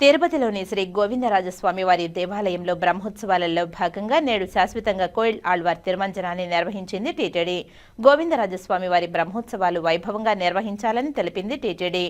తిరుపతిలోని శ్రీ గోవిందరాజస్వామి వారి దేవాలయంలో బ్రహ్మోత్సవాలలో భాగంగా నేడు శాశ్వతంగా కోయిల్ ఆళ్వార్ తిరుమంజనాన్ని నిర్వహించింది టీటీడీ. గోవిందరాజస్వామి వారి బ్రహ్మోత్సవాలు వైభవంగా నిర్వహించాలని తెలిపింది టీటీడీ.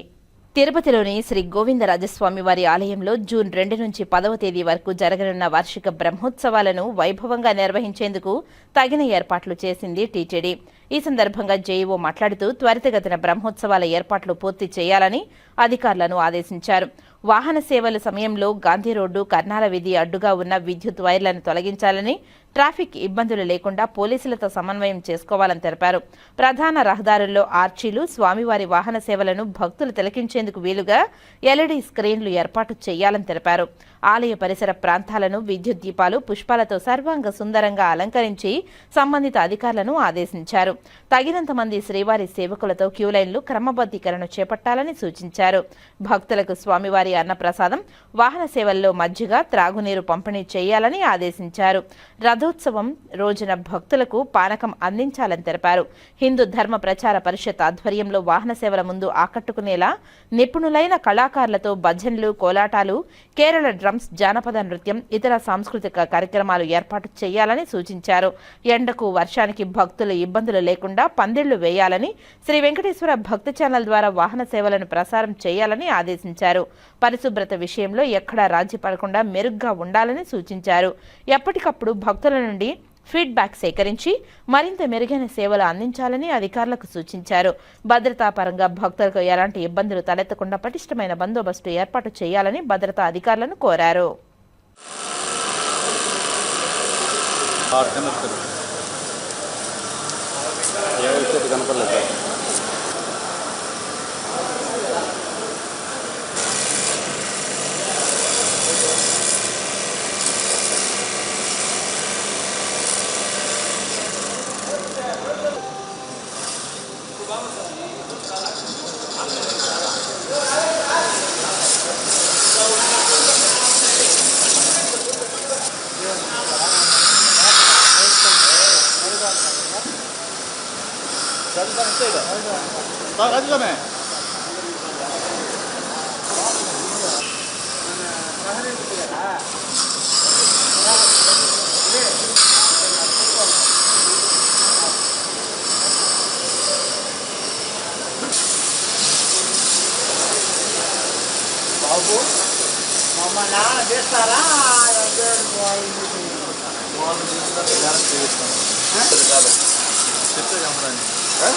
తిరుపతిలోని శ్రీ గోవిందరాజస్వామి వారి ఆలయంలో జూన్ రెండు నుంచి పదవ తేదీ వరకు జరగనున్న వార్షిక బ్రహ్మోత్సవాలను వైభవంగా నిర్వహించేందుకు తగిన ఏర్పాట్లు చేసింది టీటీడీ. ఈ సందర్భంగా జేఈఓ మాట్లాడుతూ త్వరితగతిన బ్రహ్మోత్సవాల ఏర్పాట్లు పూర్తి చేయాలని అధికారులను ఆదేశించారు. వాహన సేవల సమయంలో గాంధీ రోడ్డు కర్నాల వీధి అడ్డుగా ఉన్న విద్యుత్ వైర్లను తొలగించాలని ట్రాఫిక్ ఇబ్బందులు లేకుండా పోలీసులతో సమన్వయం చేసుకోవాలని తెలిపారు. ప్రధాన రహదారుల్లో ఆర్చీలు స్వామివారి వాహన సేవలను భక్తులు తిలకించేందుకు వీలుగా ఎల్ఈడీ స్క్రీన్లు ఏర్పాటు చేయాలని తెలిపారు. ఆలయ పరిసర ప్రాంతాలను విద్యుత్ దీపాలు పుష్పాలతో సర్వాంగ సుందరంగా అలంకరించి సంబంధిత అధికారులను ఆదేశించారు. తగినంత మంది శ్రీవారి సేవకులతో క్యూలైన్లు క్రమబద్ధీకరణ చేపట్టాలని సూచించారు. భక్తులకు స్వామివారి అన్నప్రసాదం వాహన సేవల్లో మజ్జిగ త్రాగునీరు పంపిణీ చేయాలని ఆదేశించారు. రథోత్సవం రోజున భక్తులకు పానకం అందించాలని తెలిపారు. హిందూ ధర్మ ప్రచార పరిషత్ ఆధ్వర్యంలో వాహన సేవల ముందు ఆకట్టుకునేలా నిపుణులైన కళాకారులతో భజన్లు కోలాటాలు కేరళ డ్రమ్స్ జానపద నృత్యం ఇతర సాంస్కృతిక కార్యక్రమాలు ఏర్పాటు చేయాలని సూచించారు. ఎండకు వర్షానికి భక్తులు ఇబ్బందులు లేకుండా పందిళ్ళు వేయాలని శ్రీ వెంకటేశ్వర భక్తి ఛానల్ ద్వారా వాహన సేవలను ప్రసారం చేయాలని ఆదేశించారు. పరిశుభ్రత విషయంలో ఎక్కడా రాజీ పడకుండా మెరుగ్గా ఉండాలని సూచించారు. ఎప్పటికప్పుడు భక్తుల నుండి ఫీడ్బ్యాక్ సేకరించి మరింత మెరుగైన సేవలు అందించాలని అధికారులకు సూచించారు. భద్రతా పరంగా భక్తులకు ఎలాంటి ఇబ్బందులు తలెత్తకుండా పటిష్టమైన బందోబస్తు ఏర్పాటు చేయాలని భద్రతా అధికారులను కోరారు. 전당세가 다 가져가네 Mama na, besará, eu quero voar. Voar no dia da pegada, que eu estou. Tá ligado? Você pegou um pra mim. ஆ